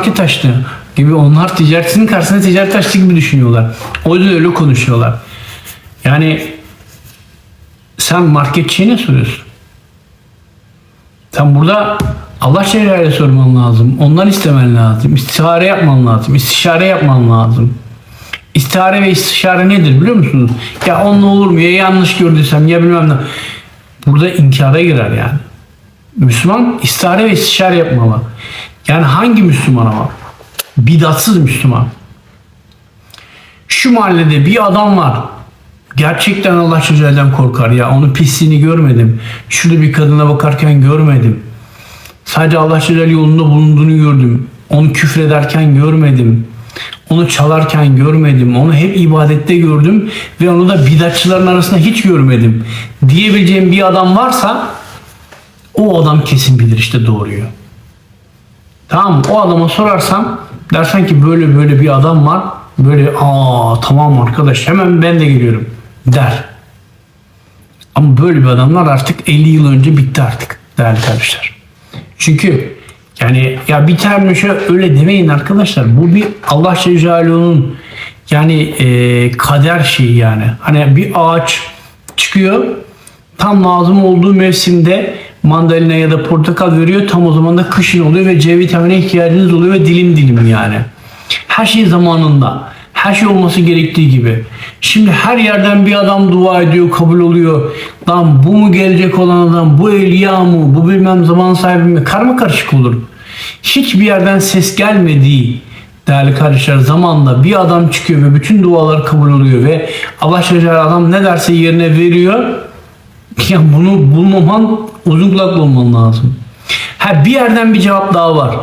market açtı gibi onlar ticaretin karşısında ticaret açtı gibi düşünüyorlar. O yüzden öyle konuşuyorlar. Yani sen marketçiye ne soruyorsun? Sen burada Allah Celle sorman lazım. Ondan istemen lazım. İstihare yapman lazım. İstişare yapman lazım. İstihare ve istişare nedir biliyor musunuz? Ya onunla olur mu? Ya yanlış gördüysem ya bilmem ne. Burada inkara girer yani. Müslüman istihare ve istişare yapmalı. Yani hangi Müslüman ama? Bidatsız Müslüman. Şu mahallede bir adam var. Gerçekten Allah Celle korkar ya. Onun pisliğini görmedim. Şurada bir kadına bakarken görmedim. Sadece Allah Celle yolunda bulunduğunu gördüm. Onu küfrederken görmedim. Onu çalarken görmedim. Onu hep ibadette gördüm ve onu da bidatçıların arasında hiç görmedim. Diyebileceğim bir adam varsa o adam kesin bilir işte doğruyu. Tamam? O adama sorarsam dersen ki böyle böyle bir adam var. Böyle aa tamam arkadaş hemen ben de geliyorum der. Ama böyle bir adamlar artık 50 yıl önce bitti artık değerli kardeşler. Çünkü yani ya bir termişe öyle demeyin arkadaşlar. Bu bir Allah Celaluhu'nun yani e, kader şeyi yani. Hani bir ağaç çıkıyor tam lazım olduğu mevsimde mandalina ya da portakal veriyor. Tam o zaman da kışın oluyor ve C vitamine ihtiyacınız oluyor ve dilim dilim yani. Her şey zamanında. Her şey olması gerektiği gibi. Şimdi her yerden bir adam dua ediyor, kabul oluyor. Lan bu mu gelecek olan adam, bu Evliya mı, bu bilmem zaman sahibi mi? Karma karışık olur. Hiçbir yerden ses gelmediği değerli kardeşler zamanla bir adam çıkıyor ve bütün dualar kabul oluyor ve Allah Celle adam ne derse yerine veriyor. Ya bunu bulmaman uzun kulaklı olman lazım. Ha bir yerden bir cevap daha var.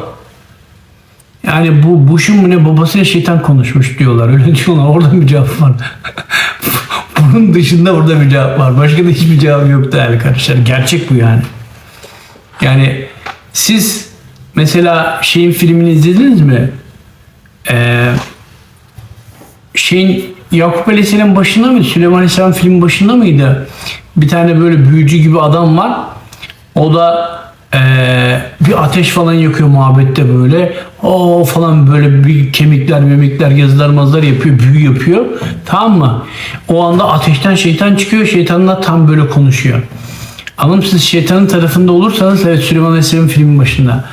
Yani bu Bush'un mu ne babasıyla şeytan konuşmuş diyorlar. Öyle diyorlar. Orada bir cevap var. Bunun dışında orada bir cevap var. Başka da hiçbir cevap yok değerli kardeşler. Gerçek bu yani. Yani siz mesela şeyin filmini izlediniz mi? Ee, şeyin Yakup Aleyhisselam başında mıydı? Süleyman Aleyhisselam filmin başında mıydı? Bir tane böyle büyücü gibi adam var. O da ee, bir ateş falan yakıyor muhabbette böyle. O falan böyle bir kemikler, memikler, yazılar mazlar yapıyor, büyü yapıyor. Tamam mı? O anda ateşten şeytan çıkıyor. Şeytanla tam böyle konuşuyor. Ama siz şeytanın tarafında olursanız evet Süleyman Aleyhisselam filmin başında.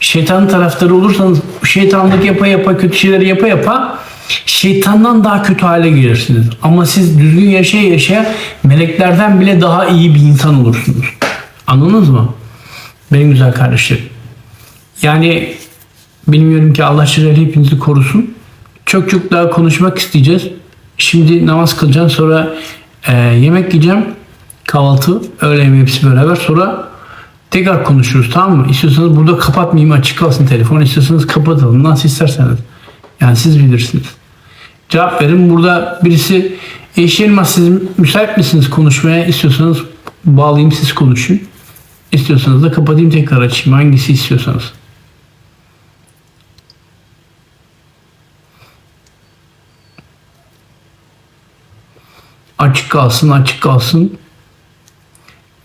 Şeytanın taraftarı olursanız şeytanlık yapa yapa kötü şeyleri yapa yapa şeytandan daha kötü hale gelirsiniz. Ama siz düzgün yaşaya yaşaya meleklerden bile daha iyi bir insan olursunuz. Anladınız mı? Benim güzel kardeşlerim. Yani bilmiyorum ki Allah Celle hepinizi korusun. Çok çok daha konuşmak isteyeceğiz. Şimdi namaz kılacağım sonra e, yemek yiyeceğim. Kahvaltı, öğle yemeği hepsi beraber. Sonra tekrar konuşuruz tamam mı? İstiyorsanız burada kapatmayayım açık kalsın telefon. İstiyorsanız kapatalım. Nasıl isterseniz. Yani siz bilirsiniz. Cevap verin. Burada birisi Eşi Elmas siz müsait misiniz konuşmaya? İstiyorsanız bağlayayım siz konuşun. İstiyorsanız da kapatayım tekrar açayım. Hangisi istiyorsanız. Açık kalsın, açık kalsın.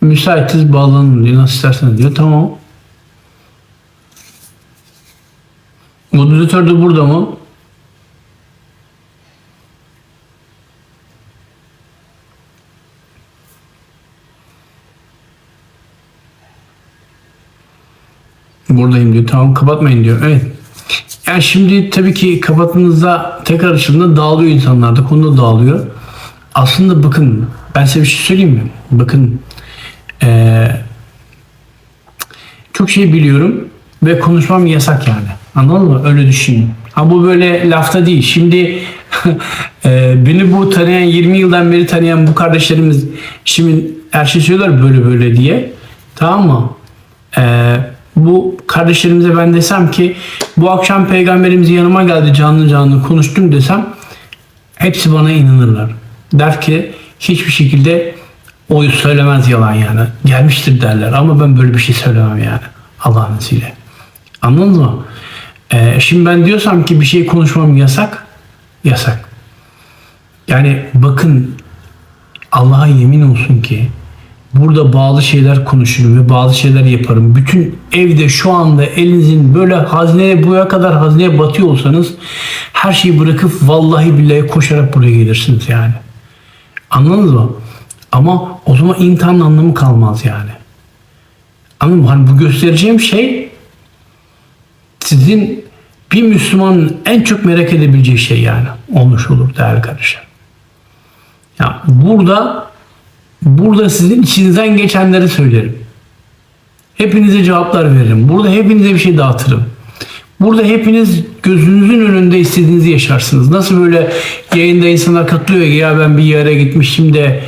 Müsaitiz bağlanın diyor. Nasıl isterseniz diyor. Tamam. Moderatör de burada mı? Buradayım diyor. Tamam kapatmayın diyor. Evet. Yani şimdi tabii ki kapattığınızda tekrar açıldığında dağılıyor insanlar da konuda dağılıyor. Aslında bakın ben size bir şey söyleyeyim mi? Bakın eee, çok şey biliyorum ve konuşmam yasak yani. Anladın mı? Öyle düşünün. Ha bu böyle lafta değil. Şimdi eee, beni bu tanıyan 20 yıldan beri tanıyan bu kardeşlerimiz şimdi her şey söylüyorlar böyle böyle diye. Tamam mı? Eee bu kardeşlerimize ben desem ki bu akşam peygamberimiz yanıma geldi canlı canlı konuştum desem hepsi bana inanırlar. Der ki hiçbir şekilde o söylemez yalan yani. Gelmiştir derler ama ben böyle bir şey söylemem yani. Allah'ın izniyle. Anladınız mı? Ee, şimdi ben diyorsam ki bir şey konuşmam yasak. Yasak. Yani bakın Allah'a yemin olsun ki burada bazı şeyler konuşurum ve bazı şeyler yaparım. Bütün evde şu anda elinizin böyle hazineye buraya kadar hazineye batıyor olsanız her şeyi bırakıp vallahi billahi koşarak buraya gelirsiniz yani. Anladınız mı? Ama o zaman imtihanın anlamı kalmaz yani. Anladın mı? Hani bu göstereceğim şey sizin bir Müslümanın en çok merak edebileceği şey yani olmuş olur değerli kardeşler. Ya burada burada sizin içinizden geçenleri söylerim. Hepinize cevaplar veririm. Burada hepinize bir şey dağıtırım. Burada hepiniz gözünüzün önünde istediğinizi yaşarsınız. Nasıl böyle yayında insanlar katılıyor ya, ben bir yere gitmiştim de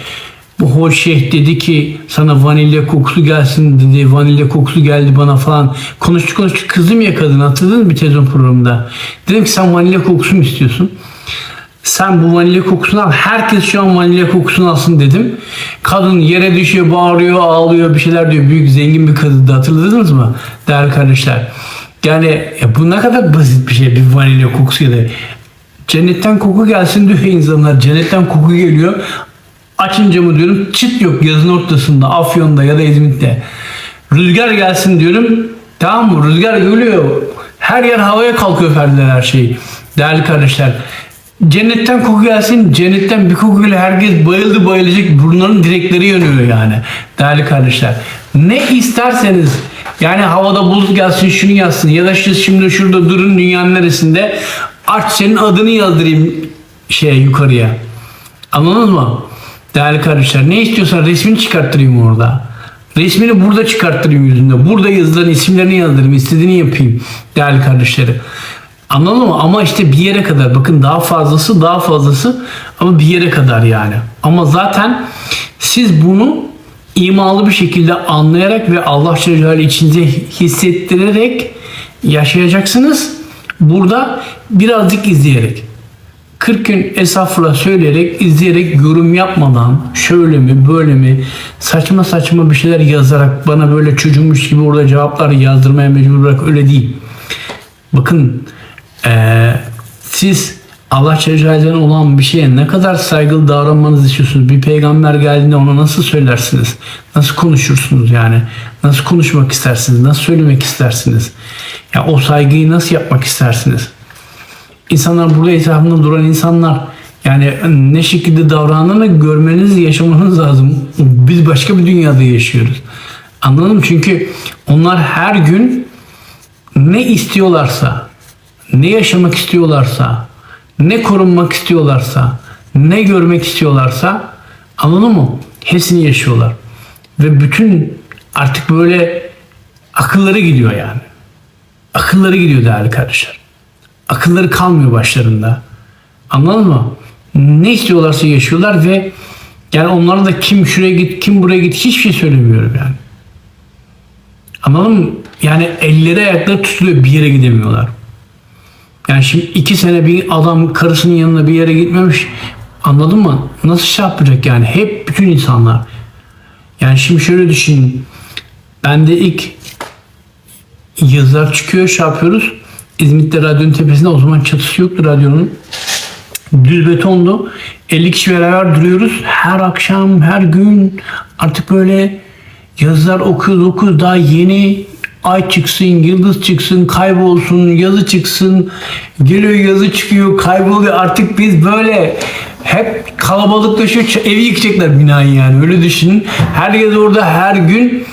bu hoş şeyh dedi ki sana vanilya kokusu gelsin dedi. Vanilya kokusu geldi bana falan. Konuştuk konuştuk kızım ya kadın hatırladın mı bir televizyon programında? Dedim ki sen vanilya kokusu mu istiyorsun? Sen bu vanilya kokusunu al. Herkes şu an vanilya kokusunu alsın dedim. Kadın yere düşüyor, bağırıyor, ağlıyor, bir şeyler diyor. Büyük zengin bir kadındı. Hatırladınız mı? Değerli kardeşler. Yani ya bu ne kadar basit bir şey bir vanilya kokusu ya da cennetten koku gelsin diyor insanlar. Cennetten koku geliyor. Açın camı diyorum. Çıt yok yazın ortasında Afyon'da ya da İzmit'te. Rüzgar gelsin diyorum. Tamam mı? Rüzgar geliyor. Her yer havaya kalkıyor perdeler her şey. Değerli kardeşler. Cennetten koku gelsin. Cennetten bir kokuyla herkes bayıldı bayılacak. Burnların direkleri yanıyor yani. Değerli kardeşler. Ne isterseniz yani havada bulut gelsin şunu yazsın ya da siz şimdi şurada durun dünyanın neresinde aç senin adını yazdırayım şeye yukarıya. Anladınız mı? Değerli kardeşler ne istiyorsan resmini çıkarttırayım orada. Resmini burada çıkarttırayım yüzünde. Burada yazılan isimlerini yazdırayım. istediğini yapayım değerli kardeşleri. Anladın mı? Ama işte bir yere kadar. Bakın daha fazlası daha fazlası ama bir yere kadar yani. Ama zaten siz bunu imalı bir şekilde anlayarak ve Allah Celle içinize hissettirerek yaşayacaksınız. Burada birazcık izleyerek. 40 gün esafla söyleyerek, izleyerek, yorum yapmadan şöyle mi, böyle mi, saçma saçma bir şeyler yazarak bana böyle çocuğumuş gibi orada cevaplar yazdırmaya mecbur bırak öyle değil. Bakın eee, siz Allah Celle olan bir şeye ne kadar saygılı davranmanızı istiyorsunuz? Bir peygamber geldiğinde ona nasıl söylersiniz? Nasıl konuşursunuz yani? Nasıl konuşmak istersiniz? Nasıl söylemek istersiniz? Ya o saygıyı nasıl yapmak istersiniz? İnsanlar burada etrafında duran insanlar yani ne şekilde davrandığını görmeniz, yaşamanız lazım. Biz başka bir dünyada yaşıyoruz. Anladın mı? Çünkü onlar her gün ne istiyorlarsa, ne yaşamak istiyorlarsa, ne korunmak istiyorlarsa, ne görmek istiyorlarsa anladın mı? Hepsini yaşıyorlar. Ve bütün artık böyle akılları gidiyor yani. Akılları gidiyor değerli kardeşler. Akılları kalmıyor başlarında. Anladın mı? Ne istiyorlarsa yaşıyorlar ve yani onlara da kim şuraya git, kim buraya git hiçbir şey söylemiyorum yani. Anladın mı? Yani elleri ayakları tutuluyor bir yere gidemiyorlar. Yani şimdi iki sene bir adam karısının yanına bir yere gitmemiş. Anladın mı? Nasıl şey yapacak yani? Hep bütün insanlar. Yani şimdi şöyle düşünün. Ben de ilk yazılar çıkıyor şey yapıyoruz. İzmit'te radyonun tepesinde o zaman çatısı yoktu radyonun. Düz betondu. 50 kişi beraber duruyoruz. Her akşam, her gün artık böyle yazılar okuyoruz okuyoruz. Daha yeni ay çıksın, yıldız çıksın, kaybolsun, yazı çıksın. Geliyor yazı çıkıyor, kayboluyor. Artık biz böyle hep kalabalıklaşıyor. Evi yıkacaklar binayı yani. Öyle düşünün. Herkes orada her gün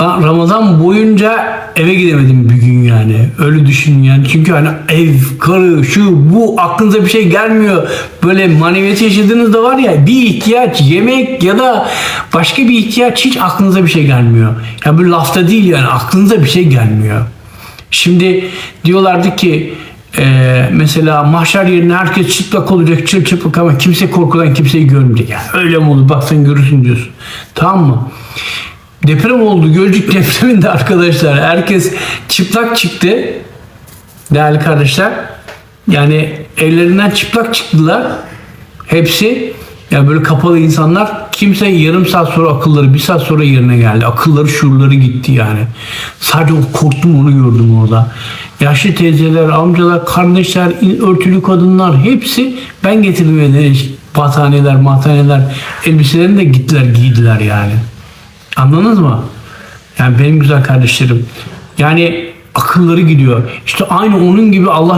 Ramazan boyunca eve gidemedim bir gün yani. Öyle düşünün yani. Çünkü hani ev, karı, şu, bu aklınıza bir şey gelmiyor. Böyle maneviyat yaşadığınızda var ya bir ihtiyaç, yemek ya da başka bir ihtiyaç hiç aklınıza bir şey gelmiyor. Ya böyle lafta değil yani aklınıza bir şey gelmiyor. Şimdi diyorlardı ki e, mesela mahşer yerine herkes çıplak olacak çıl çıplak ama kimse korkudan kimseyi görmeyecek. Yani öyle mi oldu bak sen görürsün diyorsun. Tamam mı? Deprem oldu. Gölcük depreminde arkadaşlar. Herkes çıplak çıktı. Değerli kardeşler. Yani evlerinden çıplak çıktılar. Hepsi. Yani böyle kapalı insanlar. Kimse yarım saat sonra akılları, bir saat sonra yerine geldi. Akılları, şuurları gitti yani. Sadece korktum onu gördüm orada. Yaşlı teyzeler, amcalar, kardeşler, örtülü kadınlar hepsi ben getirdim evde battaniyeler, mataneler, elbiselerini de gittiler giydiler yani. Anladınız mı? Yani benim güzel kardeşlerim. Yani akılları gidiyor. İşte aynı onun gibi Allah